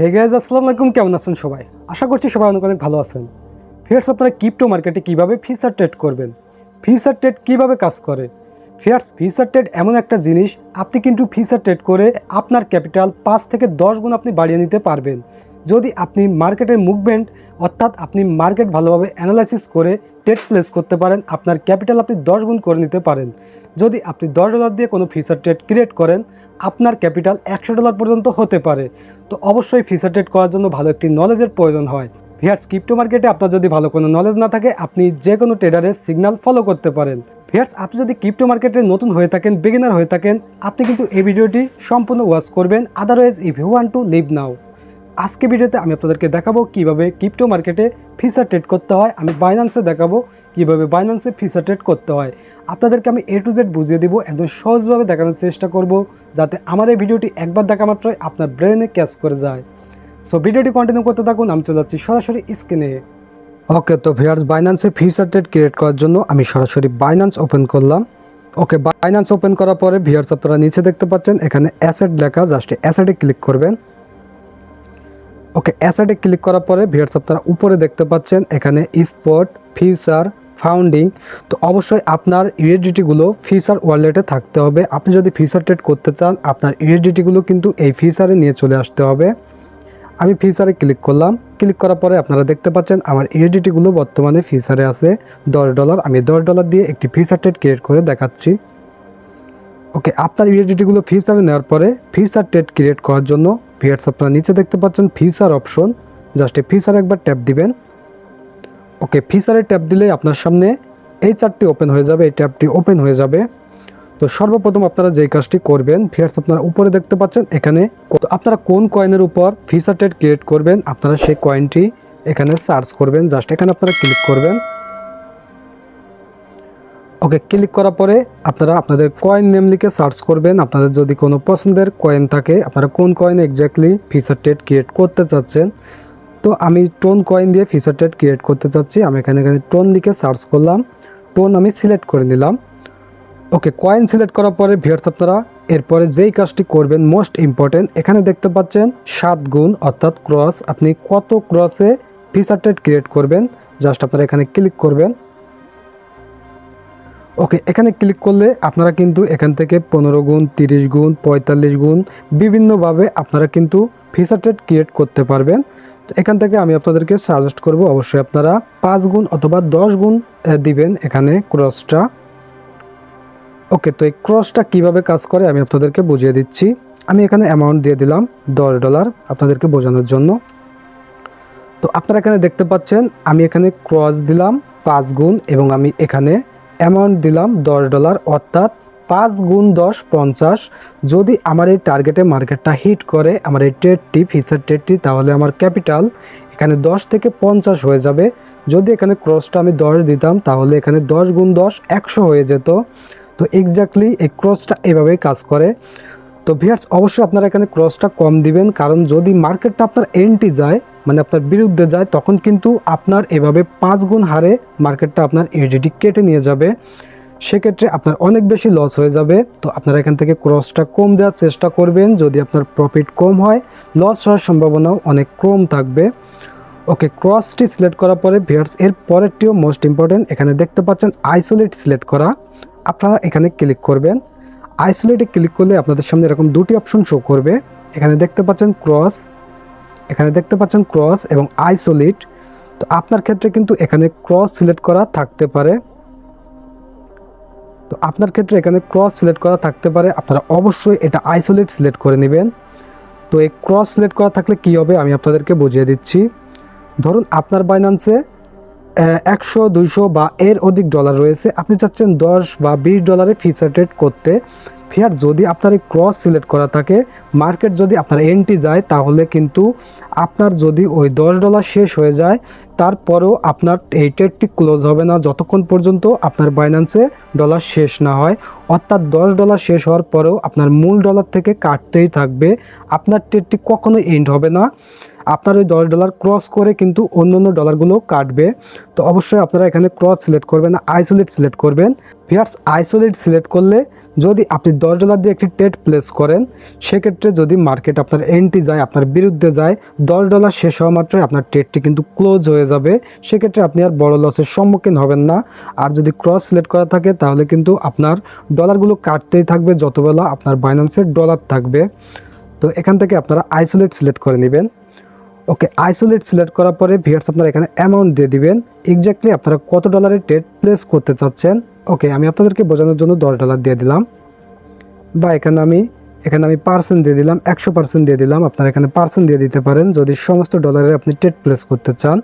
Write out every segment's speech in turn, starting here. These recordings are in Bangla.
হে গাইজ আসসালামু আলাইকুম কেমন আছেন সবাই? আশা করছি সবাই অনেক অনেক ভালো আছেন। ফিয়ার্স আপনারা ক্রিপ্টো মার্কেটে কীভাবে ফিউচার ট্রেড করবেন? ফিউচার ট্রেড কীভাবে কাজ করে? ফিয়ার্স ফিউচার ট্রেড এমন একটা জিনিস, আপনি কিন্তু ফিউচার ট্রেড করে আপনার ক্যাপিটাল পাঁচ থেকে দশ গুণ আপনি বাড়িয়ে নিতে পারবেন। যদি আপনি মার্কেটের মুভমেন্ট, অর্থাৎ আপনি মার্কেট ভালোভাবে অ্যানালাইসিস করে ট্রেড প্লেস করতে পারেন, আপনার ক্যাপিটাল আপনি দশ গুণ করে নিতে পারেন। যদি আপনি দশ ডলার দিয়ে কোনো ফিউচার ট্রেড ক্রিয়েট করেন, আপনার ক্যাপিটাল একশো ডলার পর্যন্ত হতে পারে। তো অবশ্যই ফিউচার ট্রেড করার জন্য ভালো একটি নলেজের প্রয়োজন হয়। ভিয়ার্স ক্রিপ্টো মার্কেটে আপনার যদি ভালো কোনো নলেজ না থাকে, আপনি যে কোনো ট্রেডারের সিগন্যাল ফলো করতে পারেন। ভিয়ার্স, আপনি যদি ক্রিপ্টো মার্কেটে নতুন হয়ে থাকেন বিগিনার হয়ে থাকেন, আপনি কিন্তু এই ভিডিওটি সম্পূর্ণ ওয়াচ করবেন। Otherwise if you want to leave now আজকে ভিডিওতে আমি আপনাদেরকে দেখাবো কীভাবে ক্রিপ্টো মার্কেটে ফিচার ট্রেড করতে হয়। আমি বাইন্যান্সে দেখাবো কীভাবে বাইন্যান্সে ফিচার ট্রেড করতে হয়। আপনাদেরকে আমি এ টু জেড বুঝিয়ে দেবো, একদম সহজভাবে দেখানোর চেষ্টা করব, যাতে আমার এই ভিডিওটি একবার দেখা মাত্রই আপনার ব্রেনে ক্যাচ করে যায়। সো ভিডিওটি কন্টিনিউ করতে থাকুন, আমি চলে যাচ্ছি সরাসরি স্ক্রিনে ওকে তো ভিয়ার্স বাইন্যান্সে ফিউচার ট্রেড ক্রিয়েট করার জন্য আমি সরাসরি বাইন্যান্স ওপেন করলাম। ওকে বাইন্যান্স ওপেন করার পরে ভিয়ার্স আপনারা নিচে দেখতে পাচ্ছেন, এখানে অ্যাসেট লেখা জাস্ট অ্যাসেটে ক্লিক করবেন। ওকে অ্যাসেটে ক্লিক করার পরে ভিয়ার্স আপনারা উপরে দেখতে পাচ্ছেন এখানে স্পট ফিউচার ফাউন্ডিং তো অবশ্যই আপনার ইউএসডিটিগুলো ফিউচার ওয়ালেটে থাকতে হবে। আপনি যদি ফিউচার ট্রেড করতে চান, আপনার ইউএসডিটিগুলো কিন্তু এই ফিউচারে নিয়ে চলে আসতে হবে। আমি ফিউচারে ক্লিক করলাম। ক্লিক করার পরে আপনারা দেখতে পাচ্ছেন আমার ইউএসডিটিগুলো বর্তমানে ফিউচারে আছে। দশ ডলার আমি দশ ডলার দিয়ে একটি ফিউচার ট্রেড ক্রিয়েট করে দেখাচ্ছি। ওকে আপনার ইউএসডিটিগুলো ফিউচারে নেওয়ার পরে ফিউচার ট্রেড ক্রিয়েট করার জন্য ভিয়ার্স আপনারা নিচে দেখতে পাচ্ছেন ফিউচার অপশন জাস্ট এই ফিউচার একবার ট্যাপ দিবেন। ওকে ফিচারে ট্যাপ দিলে আপনার সামনে এই চারটি ওপেন হয়ে যাবে, এই ট্যাবটি ওপেন হয়ে যাবে। তো সর্বপ্রথম আপনারা যেই কাজটি করবেন ফিয়ার্স আপনারা উপরে দেখতে পাচ্ছেন, এখানে আপনারা কোন কয়েনের উপর ফিচার ট্রেড ক্রিয়েট করবেন, আপনারা সেই কয়েনটি এখানে সার্চ করবেন। জাস্ট এখানে আপনারা ক্লিক করবেন। ওকে ক্লিক করার পরে আপনারা আপনাদের কয়েন নেম লিখে সার্চ করবেন। আপনাদের যদি কোনো পছন্দের কয়েন থাকে, আপনারা কোন coin exactly feature trade create করতে চাচ্ছেন? তো আমি টোন কয়েন দিয়ে ফিচার ট্রেড ক্রিয়েট করতে চাচ্ছি। আমি এখানে এখানে টোন লিখে সার্চ করলাম। টোন আমি সিলেক্ট করে নিলাম। ওকে কয়েন সিলেক্ট করার পরে ভিয়ার্স আপনারা এরপরে যেই কাজটি করবেন মোস্ট ইম্পর্টেন্ট এখানে দেখতে পাচ্ছেন সাত গুণ, অর্থাৎ ক্রস আপনি কত ক্রসে ফিচার ট্রেড ক্রিয়েট করবেন? জাস্ট আপনারা এখানে ক্লিক করবেন। ওকে এখানে ক্লিক করলে আপনারা কিন্তু এখান থেকে পনেরো গুণ, তিরিশ গুণ, পঁয়তাল্লিশ গুণ বিভিন্নভাবে আপনারা কিন্তু ফিচার ক্রিয়েট করতে পারবেন। তো এখান থেকে আমি আপনাদেরকে সাজেস্ট করব, অবশ্যই আপনারা পাঁচ গুণ অথবা দশ গুণ দিবেন এখানে ক্রসটা ওকে তো এই ক্রসটা কীভাবে কাজ করে আমি আপনাদেরকে বুঝিয়ে দিচ্ছি। আমি এখানে অ্যামাউন্ট দিয়ে দিলাম দশ ডলার আপনাদেরকে বোঝানোর জন্য। তো আপনারা এখানে দেখতে পাচ্ছেন, আমি এখানে ক্রস দিলাম পাঁচ গুণ এবং আমি এখানে অ্যামাউন্ট দিলাম দশ ডলার অর্থাৎ পাঁচ গুণ দশ পঞ্চাশ। যদি আমার এই টার্গেটে মার্কেটটা হিট করে, আমার এই ট্রেডটি ফিচার ট্রেডটি তাহলে আমার ক্যাপিটাল এখানে দশ থেকে পঞ্চাশ হয়ে যাবে। যদি এখানে ক্রসটা আমি দশ দিতাম, তাহলে এখানে দশ গুণ দশ একশো হয়ে যেত। তো এক্স্যাক্টলি এই ক্রসটা এভাবেই কাজ করে। তো ভিয়ার্স অবশ্যই আপনারা এখানে ক্রসটা কম দিবেন, কারণ যদি মার্কেটটা আপনার এন্টি যায় মানে আপনার বিরুদ্ধে যায়, তখন কিন্তু আপনার এভাবে পাঁচ গুণ হারে মার্কেটটা আপনার এডিটি কেটে নিয়ে যাবে। সেক্ষেত্রে আপনার অনেক বেশি লস হয়ে যাবে। তো আপনারা এখান থেকে ক্রসটা কম দেওয়ার চেষ্টা করবেন। যদি আপনার প্রফিট কম হয় লস হওয়ার সম্ভাবনাও অনেক কম থাকবে। ওকে ক্রসটি সিলেক্ট করার পরে ভিয়ার্স এর পরেরটিও মোস্ট ইম্পর্টেন্ট এখানে দেখতে পাচ্ছেন আইসোলেট সিলেক্ট করা। আপনারা এখানে ক্লিক করবেন। আইসোলেটে ক্লিক করলে আপনাদের সামনে এরকম দুটি অপশন শো করবে। এখানে দেখতে পাচ্ছেন ক্রস এখানে দেখতে পাচ্ছেন ক্রস এবং আইসোলেট তো আপনার ক্ষেত্রে কিন্তু এখানে ক্রস সিলেক্ট করা থাকতে পারে। তো আপনার ক্ষেত্রে এখানে ক্রস সিলেক্ট করা থাকতে পারে। আপনারা অবশ্যই এটা আইসোলেট সিলেক্ট করে নেবেন। তো এই ক্রস সিলেক্ট করা থাকলে কি হবে? আমি আপনাদেরকে বুঝিয়ে দিচ্ছি। ধরুন আপনার বাইন্যান্সে একশো, দুইশো বা এর অধিক ডলার রয়েছে। আপনি চাচ্ছেন দশ বা বিশ ডলারে ফিচার ট্রেড করতে। ফিয়ার যদি আপনার এই ক্রস সিলেক্ট করা থাকে, মার্কেট যদি আপনার এন্টি যায়, তাহলে কিন্তু আপনার যদি ওই দশ ডলার শেষ হয়ে যায়, তারপরেও আপনার এই ট্রেডটি ক্লোজ হবে না যতক্ষণ পর্যন্ত আপনার বাইন্যান্সে ডলার শেষ না হয়। অর্থাৎ দশ ডলার শেষ হওয়ার পরেও আপনার মূল ডলার থেকে কাটতেই থাকবে। আপনার ট্রেডটি কখনোই এন্ড হবে না। আপনার ওই দশ ডলার ক্রস করে কিন্তু অন্য অন্য ডলারগুলো কাটবে। তো অবশ্যই আপনারা এখানে ক্রস সিলেক্ট করবেন আইসোলেট সিলেক্ট করবেন। ভিয়ার্স আইসোলেট সিলেক্ট করলে যদি আপনি দশ ডলার দিয়ে একটি ট্রেড প্লেস করেন, সেক্ষেত্রে যদি মার্কেট আপনার এন্ট্রি যায়, আপনার বিরুদ্ধে যায় দশ ডলার শেষ হওয়া মাত্রই আপনার ট্রেডটি কিন্তু ক্লোজ হয়ে যাবে। সেক্ষেত্রে আপনি আর বড় লসের সম্মুখীন হবেন না। আর যদি ক্রস সিলেক্ট করা থাকে, তাহলে কিন্তু আপনার ডলারগুলো কাটতেই থাকবে, যতবেলা আপনার বাইন্যান্সের ডলার থাকবে। তো এখান থেকে আপনারা আইসোলেট সিলেক্ট করে নেবেন। ওকে আইসোলেট সিলেক্ট করার পরে ভিয়ার্স আপনারা এখানে অ্যামাউন্ট দিয়ে দিবেন। এক্স্যাক্টলি আপনারা কত ডলারের ট্রেড প্লেস করতে চাচ্ছেন? ওকে, আমি আপনাদেরকে বোঝানোর জন্য দশ ডলার দিয়ে দিলাম। বা এখানে আমি এখানে আমি পার্সেন্ট দিয়ে দিলাম, একশো পার্সেন্ট দিয়ে দিলাম। আপনারা এখানে পার্সেন্ট দিয়ে দিতে পারেন যদি সমস্ত ডলারে আপনি ট্রেড প্লেস করতে চান।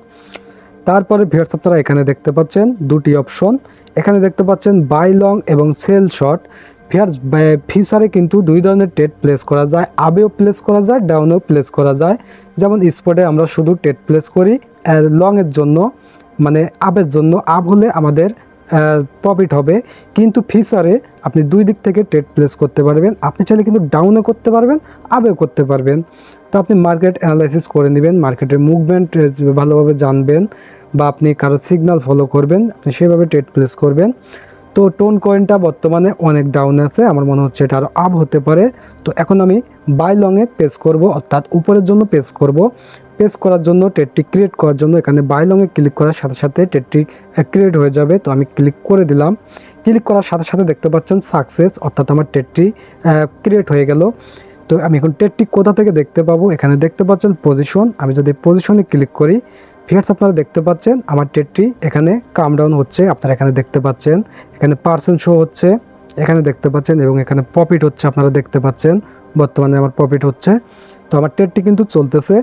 তারপরে ভিয়ার্স আপনারা এখানে দেখতে পাচ্ছেন দুটি অপশন এখানে দেখতে পাচ্ছেন বাই লং এবং সেল শর্ট ভিয়ার্স ফিউচারে কিন্তু দুই ধরনের টেট প্লেস করা যায়। আবেও প্লেস করা যায়, ডাউনেও প্লেস করা যায়। যেমন স্পটে আমরা শুধু টেট প্লেস করি লংয়ের জন্য মানে আবের জন্য। আব হলে আমাদের প্রফিট হবে। কিন্তু ফিচারে আপনি দুই দিক থেকে ট্রেড প্লেস করতে পারবেন। আপনি চাইলে কিন্তু ডাউনও করতে পারবেন, আবেও করতে পারবেন। তো আপনি মার্কেট অ্যানালাইসিস করে নেবেন, মার্কেটের মুভমেন্ট ভালোভাবে জানবেন বা আপনি কারও সিগন্যাল ফলো করবেন, আপনি সেভাবে ট্রেড প্লেস করবেন। তো টোন কয়েনটা বর্তমানে অনেক ডাউন আছে, আমার মনে হচ্ছে এটা আরও আপ হতে পারে। তো এখন আমি বাই লংয়ে পেস করব, অর্থাৎ উপরের জন্য পেস করব। পেস করার জন্য টেটটি ক্রিয়েট করার জন্য এখানে বাই লংয়ে ক্লিক করার সাথে সাথে টেটটি ক্রিয়েট হয়ে যাবে। তো আমি ক্লিক করে দিলাম। ক্লিক করার সাথে সাথে দেখতে পাচ্ছেন সাকসেস অর্থাৎ আমার টেটটি ক্রিয়েট হয়ে গেল। তো আমি এখন টেটটি কোথা থেকে দেখতে পাবো? এখানে দেখতে পাচ্ছেন পজিশন আমি যদি পজিশনে ক্লিক করি ফিয়ার্স আপনারা দেখতে পাচ্ছেন আমার টেটটি এখানে কাম ডাউন হচ্ছে। আপনারা এখানে দেখতে পাচ্ছেন, এখানে পার্সেন্ট শো হচ্ছে, এখানে দেখতে পাচ্ছেন এবং এখানে প্রফিট হচ্ছে, আপনারা দেখতে পাচ্ছেন। বর্তমানে আমার প্রফিট হচ্ছে। তো আমার ট্রেডটি কিন্তু চলতেছে।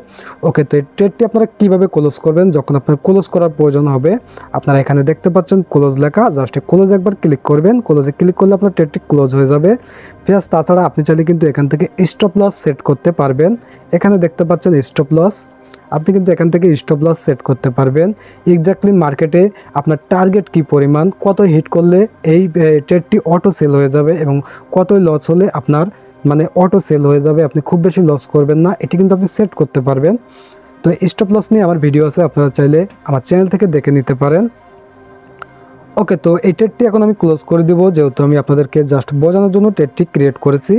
ওকে তো এই ট্রেডটি আপনারা কীভাবে ক্লোজ করবেন? যখন আপনার ক্লোজ করার প্রয়োজন হবে, আপনারা এখানে দেখতে পাচ্ছেন ক্লোজ লেখা। জাস্ট ক্লোজ একবার ক্লিক করবেন। ক্লোজে ক্লিক করলে আপনার ট্রেডটি ক্লোজ হয়ে যাবে। প্লাস তাছাড়া আপনি চাইলে কিন্তু এখান থেকে স্টপ লস সেট করতে পারবেন। এখানে দেখতে পাচ্ছেন স্টপ লস আপনি কিন্তু এখান থেকে স্টপ লস সেট করতে পারবেন। এক্স্যাক্টলি মার্কেটে আপনার টার্গেট কি পরিমাণ, কত হিট করলে এই ট্রেডটি অটো সেল হয়ে যাবে এবং কত লস হলে আপনার মানে অটো সেল হয়ে যাবে, আপনি খুব বেশি লস করবেন না। এটি কিন্তু আপনি সেট করতে পারবেন। তো স্টপ লস নিয়ে আমার ভিডিও আছে, আপনারা চাইলে আমার চ্যানেল থেকে দেখে নিতে পারেন। ওকে তো এই টেটটি এখন আমি ক্লোজ করে দিব, যেহেতু আমি আপনাদেরকে জাস্ট বোঝানোর জন্য টেটটি ক্রিয়েট করেছি।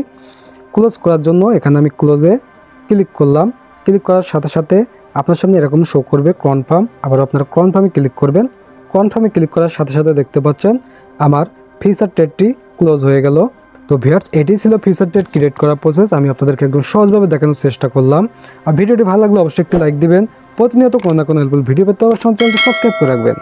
ক্লোজ করার জন্য এখানে আমি ক্লোজে ক্লিক করলাম। ক্লিক করার সাথে সাথে আপনার সামনে এরকম শো করবে কনফার্ম আবার আপনার কনফার্মে ক্লিক করবেন। কনফার্মে ক্লিক করার সাথে সাথে দেখতে পাচ্ছেন, আমার ফিউচার ট্রেডটি ক্লোজ হয়ে গেল। তো ভিয়ার্স এটি ছিল ফিচার ডেট ক্রিয়েট করার প্রসেস আমি আপনাদেরকে একদম সহজভাবে দেখানোর চেষ্টা করলাম। আর ভিডিওটি ভালো লাগলে অবশ্যই একটি লাইক দিবেন। প্রতিনিয়ত কোনো না কোনো হেল্পফুল ভিডিও পেতে অবশ্যই চ্যানেলটি সাবস্ক্রাইব করে রাখবেন।